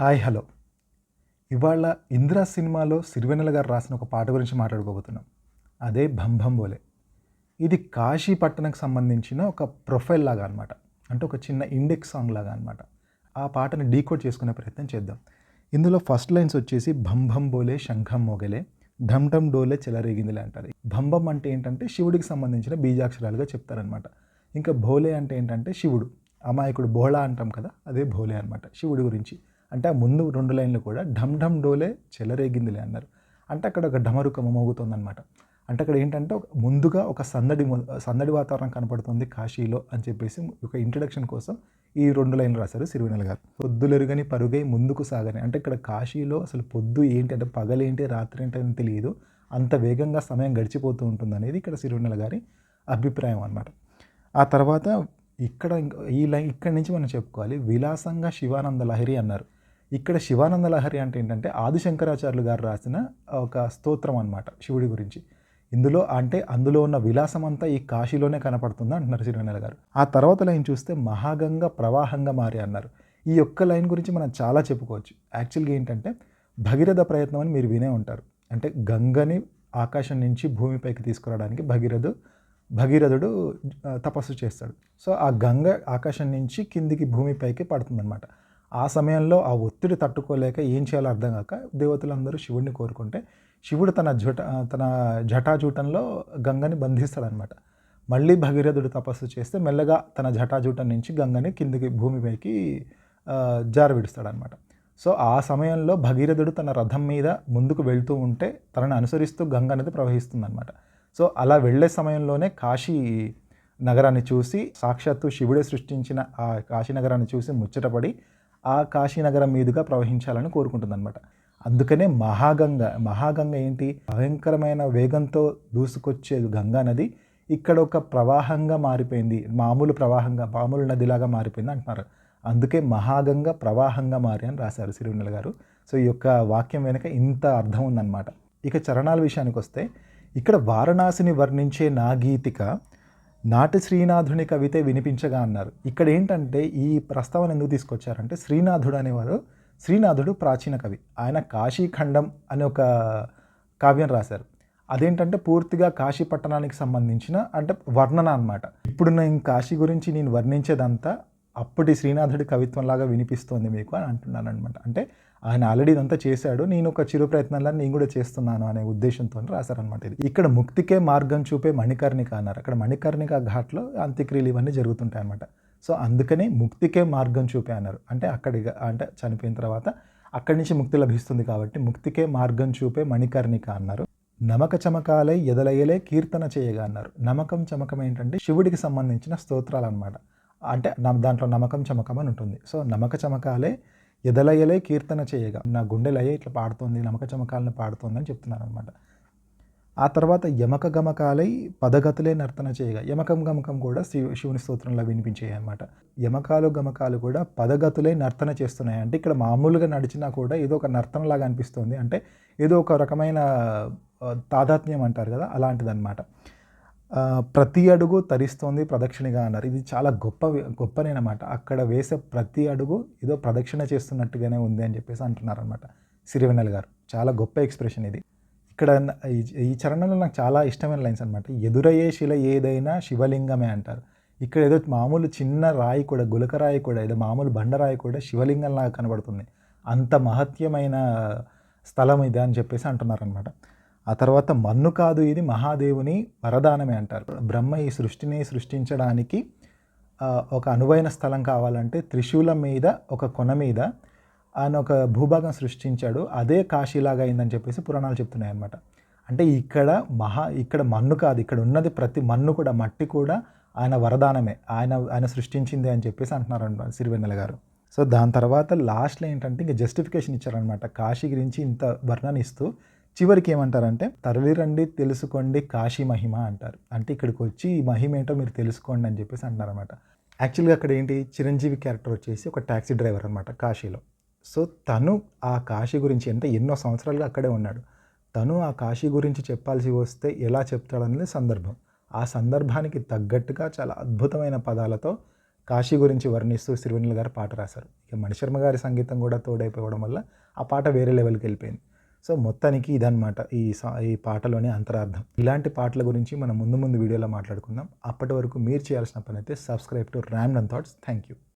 Hi hello. ఇవాళ ఇందిరా సినిమాలో సిరివెన్నెల గారు రాసిన ఒక పాట గురించి మాట్లాడుకోబోతున్నాం. అదే భంభం బోలే. ఇది కాశీ పట్టణకు సంబంధించిన ఒక ప్రొఫైల్ లాగా అనమాట అంటే ఒక చిన్న ఇండెక్స్ సాంగ్ లాగా అనమాట ఆ పాటని డీకోడ్ చేసుకునే ప్రయత్నం చేద్దాం. ఇందులో ఫస్ట్ లైన్స్ వచ్చేసి భంభం బోలే శంఖం మోగలే ఢమ్ ఢమ్ డోలే చెలరేగిందిలే అంటారు. భంభం అంటే ఏంటంటే శివుడికి సంబంధించిన బీజాక్షరాలుగా చెప్తారనమాట ఇంకా భోలే అంటే ఏంటంటే శివుడు. అమాయకుడు బోళా అంటాం కదా అదే భోలే అనమాట శివుడి గురించి. అంటే ఆ ముందు రెండు లైన్లు కూడా ఢమ్ ఢమ్ డోలే చెలరేగిందిలే అన్నారు. అంటే అక్కడ ఒక ఢమరుకం మోగుతుందన్నమాట. అంటే అక్కడ ఏంటంటే ముందుగా ఒక సందడి సందడి వాతావరణం కనపడుతుంది కాశీలో అని చెప్పేసి ఒక ఇంట్రడక్షన్ కోసం ఈ రెండు లైన్లు రాశారు సిరివెనల్ గారు. పొద్దులెరుగని పరుగై ముందుకు సాగని అంటే ఇక్కడ కాశీలో అసలు పొద్దు ఏంటి అంటే పగలేంటి రాత్రి ఏంటి అని తెలియదు. అంత వేగంగా సమయం గడిచిపోతూ ఉంటుంది అనేది ఇక్కడ సిరివెన్నెల గారి అభిప్రాయం అన్నమాట. ఆ తర్వాత ఇక్కడ ఈ లైన్ ఇక్కడి నుంచి మనం చెప్పుకోవాలి విలాసంగా శివానంద లహరి అన్నారు. ఇక్కడ శివానంద లహరి అంటే ఏంటంటే ఆదిశంకరాచార్యులు గారు రాసిన ఒక స్తోత్రం అన్నమాట శివుడి గురించి. ఇందులో అంటే అందులో ఉన్న విలాసం అంతా ఈ కాశీలోనే కనపడుతుంది అంటున్నారు సిరివెన్నెల గారు. ఆ తర్వాత లైన్ చూస్తే మహాగంగ ప్రవాహంగా మారి అన్నారు. ఈ ఒక్క లైన్ గురించి మనం చాలా చెప్పుకోవచ్చు. యాక్చువల్గా ఏంటంటే భగీరథ ప్రయత్నం అని మీరు వినే ఉంటారు. అంటే గంగని ఆకాశం నుంచి భూమిపైకి తీసుకురావడానికి భగీరథు భగీరథుడు తపస్సు చేస్తాడు. సో ఆ గంగ ఆకాశం నుంచి కిందికి భూమిపైకి పడుతుందన్నమాట. ఆ సమయంలో ఆ ఒత్తిడి తట్టుకోలేక ఏం చేయాలో అర్థం కాక దేవతలందరూ శివుడిని కోరుకుంటే శివుడు తన జట తన జటాజూటంలో గంగని బంధిస్తాడనమాట. మళ్ళీ భగీరథుడు తపస్సు చేస్తే మెల్లగా తన జటాజూటం నుంచి గంగని కిందికి భూమిపైకి జారవిడుస్తాడనమాట సో ఆ సమయంలో భగీరథుడు తన రథం మీద ముందుకు వెళ్తూ ఉంటే తనను అనుసరిస్తూ గంగ అనేది ప్రవహిస్తుందన్నమాట సో అలా వెళ్ళే సమయంలోనే కాశీ నగరాన్ని చూసి సాక్షాత్తు శివుడే సృష్టించిన ఆ కాశీ నగరాన్ని చూసి ముచ్చటపడి ఆ కాశీనగరం మీదుగా ప్రవహించాలని కోరుకుంటుందన్నమాట. అందుకనే మహాగంగ మహాగంగ ఏంటి? భయంకరమైన వేగంతో దూసుకొచ్చే గంగా నది ఇక్కడ ఒక ప్రవాహంగా మారిపోయింది. మామూలు ప్రవాహంగా మామూలు నదిలాగా మారిపోయింది అంటున్నారు. అందుకే మహాగంగ ప్రవాహంగా మారి అని రాశారు సిరివెన్నెల గారు. సో ఈ యొక్క వాక్యం వెనుక ఇంత అర్థం ఉందన్నమాట. ఇక చరణాల విషయానికి వస్తే ఇక్కడ వారణాసిని వర్ణించే నాగీతిక నాటి శ్రీనాథుని కవితే వినిపించగా అన్నారు. ఇక్కడ ఏంటంటే ఈ ప్రస్తావన ఎందుకు తీసుకొచ్చారంటే శ్రీనాథుడు అనేవారు శ్రీనాథుడు ప్రాచీన కవి. ఆయన కాశీఖండం అనే ఒక కావ్యం రాశారు. అదేంటంటే పూర్తిగా కాశీ పట్టణానికి సంబంధించిన అంటే వర్ణన అన్నమాట. ఇప్పుడు నేను కాశీ గురించి నేను వర్ణించేదంతా అప్పటి శ్రీనాథుడి కవిత్వంలాగా వినిపిస్తోంది మీకు అని అంటున్నాను అనమాట అంటే ఆయన ఆల్రెడీ ఇదంతా చేశాడు నేను ఒక చిరు ప్రయత్నంలా నేను కూడా చేస్తున్నాను అనే ఉద్దేశంతో రాశారనమాట ఇది. ఇక్కడ ముక్తికే మార్గం చూపే మణికర్ణిక అన్నారు. అక్కడ మణికర్ణిక ఘాట్లో అంత్యక్రియలు ఇవన్నీ జరుగుతుంటాయి అనమాట సో అందుకని ముక్తికే మార్గం చూపే అన్నారు. అంటే అక్కడి అంటే చనిపోయిన తర్వాత అక్కడి నుంచి ముక్తి లభిస్తుంది కాబట్టి ముక్తికే మార్గం చూపే మణికర్ణిక అన్నారు. నమక చమకాలై ఎదలయ్యలే కీర్తన చేయగా అన్నారు. నమకం చమకం ఏంటంటే శివుడికి సంబంధించిన స్తోత్రాలు అనమాట అంటే దాంట్లో నమకం చమకం అని ఉంటుంది. సో నమక చమకాలే ఎదలయ్యలే కీర్తన చేయగా నా గుండెలయ్యే ఇట్లా పాడుతోంది నమక చమకాలను పాడుతోంది అని చెప్తున్నాను అనమాట ఆ తర్వాత యమక గమకాలై పదగతులే నర్తన చేయగా యమకం గమకం కూడా శివ శివుని స్తోత్రంలో వినిపించాయి అనమాట యమకాలు గమకాలు కూడా పదగతులే నర్తన చేస్తున్నాయి. అంటే ఇక్కడ మామూలుగా నడిచినా కూడా ఏదో ఒక నర్తనలాగా అనిపిస్తుంది. అంటే ఏదో ఒక రకమైన తాదాత్మ్యం అంటారు కదా అలాంటిదన్నమాట. ప్రతి అడుగు తరిస్తోంది ప్రదక్షిణగా అన్నారు. ఇది చాలా గొప్ప గొప్పనేనమాట. అక్కడ వేసే ప్రతి అడుగు ఏదో ప్రదక్షిణ చేస్తున్నట్టుగానే ఉంది అని చెప్పేసి అంటున్నారనమాట సిరివెన్నెల గారు. చాలా గొప్ప ఎక్స్ప్రెషన్ ఇది. ఇక్కడ ఈ- ఈ చరణంలో నాకు చాలా ఇష్టమైన లైన్స్ అనమాట ఎదురయ్యే శిల ఏదైనా శివలింగమే అంటారు. ఇక్కడ ఏదో మామూలు చిన్న రాయి కూడా గులకరాయి కూడా ఏదో మామూలు బండరాయి కూడా శివలింగంలాగా కనబడుతుంది. అంత మహత్యమైన స్థలం ఇది అని చెప్పేసి అంటున్నారనమాట ఆ తర్వాత మన్ను కాదు ఇది మహాదేవుని వరదానమే అంటారు. బ్రహ్మ ఈ సృష్టిని సృష్టించడానికి ఒక అనువైన స్థలం కావాలంటే త్రిశూలం మీద ఒక కొన మీద ఆయన ఒక భూభాగం సృష్టించాడు. అదే కాశీలాగా అయిందని చెప్పేసి పురాణాలు చెప్తున్నాయి అనమాట అంటే ఇక్కడ మహా ఇక్కడ మన్ను కాదు ఇక్కడ ఉన్నది ప్రతి మన్ను కూడా మట్టి కూడా ఆయన వరదానమే. ఆయన ఆయన సృష్టించింది అని చెప్పేసి అంటున్నారు అనమాట సిరివెన్నెల గారు. సో దాని తర్వాత లాస్ట్లో ఏంటంటే ఇంకా జస్టిఫికేషన్ ఇచ్చారనమాట కాశీ గురించి ఇంత వర్ణన ఇస్తూ చివరికి ఏమంటారంటే తరలిరండి తెలుసుకోండి కాశీ మహిమ అంటారు. అంటే ఇక్కడికి వచ్చి ఈ మహిమ ఏంటో మీరు తెలుసుకోండి అని చెప్పేసి అంటారనమాట యాక్చువల్గా అక్కడ ఏంటి చిరంజీవి క్యారెక్టర్ వచ్చేసి ఒక ట్యాక్సీ డ్రైవర్ అనమాట కాశీలో. సో తను ఆ కాశీ గురించి అంటే ఎన్నో సంవత్సరాలుగా అక్కడే ఉన్నాడు. తను ఆ కాశీ గురించి చెప్పాల్సి వస్తే ఎలా చెప్తాడనేది సందర్భం. ఆ సందర్భానికి తగ్గట్టుగా చాలా అద్భుతమైన పదాలతో కాశీ గురించి వర్ణిస్తూ సిరివెన్నెల గారు పాట రాశారు. ఇక మణిశర్మ గారి సంగీతం కూడా తోడైపోవడం వల్ల ఆ పాట వేరే లెవెల్కి వెళ్ళిపోయింది. సో మొత్తానికి ఇదనమాట ఈ సా ఈ పాటలోని అంతరార్థం. ఇలాంటి పాటల గురించి మనం ముందు ముందు వీడియోలో మాట్లాడుకుందాం. అప్పటి వరకు మీరు చేయాల్సిన పని అయితే subscribe to Ram and thoughts. Thank you